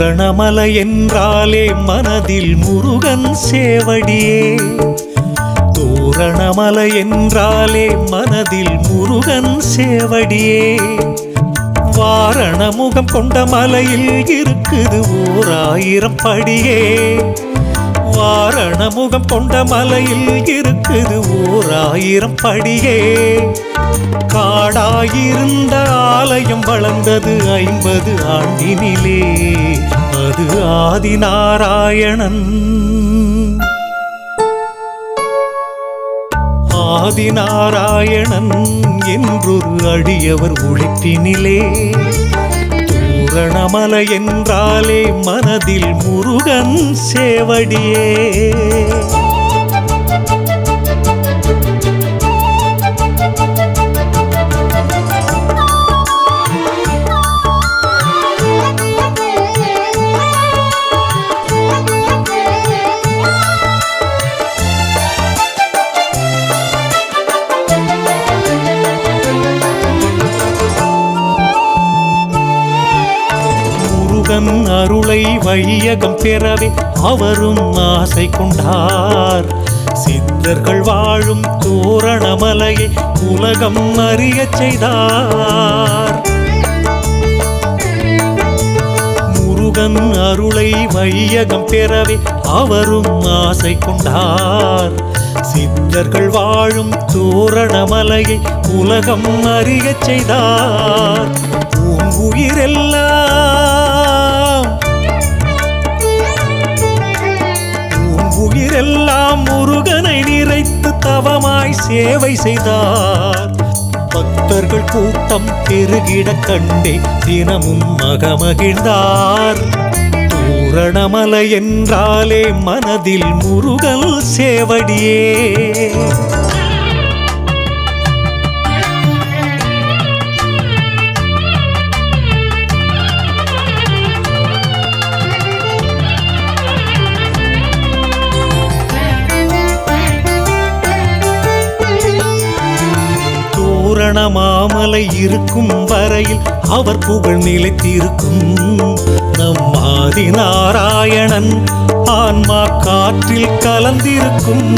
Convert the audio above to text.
பூரணமலை என்றாலே மனதில் முருகன் சேவடியே. தோரணமலை என்றாலே மனதில் முருகன் சேவடியே. வாரணமுகம் கொண்ட மலையில் இருக்குது ஓர் ஆயிரம் படியே. வாரணமுகம் கொண்ட மலையில் இருக்குது ஓர் ஆயிரம் படியே. காடாயிருந்த ஆலயம் வளர்ந்தது ஐம்பது ஆண்டினிலே. அது ஆதிநாராயணன். ஆதிநாராயணன் என்றொரு அடியவர் ஒழிப்பினிலே பூரணமல என்றாலே மனதில் முருகன் சேவடியே. முருகன் அருளை வையகம் பெறவே அவரும் ஆசை கொண்டார். சித்தர்கள் வாழும் தோரணமலையை உலகம் அறிய செய்தார். முருகன் அருளை வையகம் பெறவே அவரும் ஆசை கொண்டார். சித்தர்கள் வாழும் தோரணமலையை உலகம் அறிய செய்தார். உயிரெல்லாம் தவமாய் சேவை செய்தார். பக்தர்கள் கூட்டம் பெருகிட கண்டே தினமும் மகமகிழ்ந்தார். பூரணமலை என்றாலே மனதில் முருகல் சேவடியே. மாமலை இருக்கும் வரையில் அவர் புகழ் நிலைத்திருக்கும். நம் ஆதி நாராயணன் ஆன்மா காற்றில் கலந்திருக்கும்.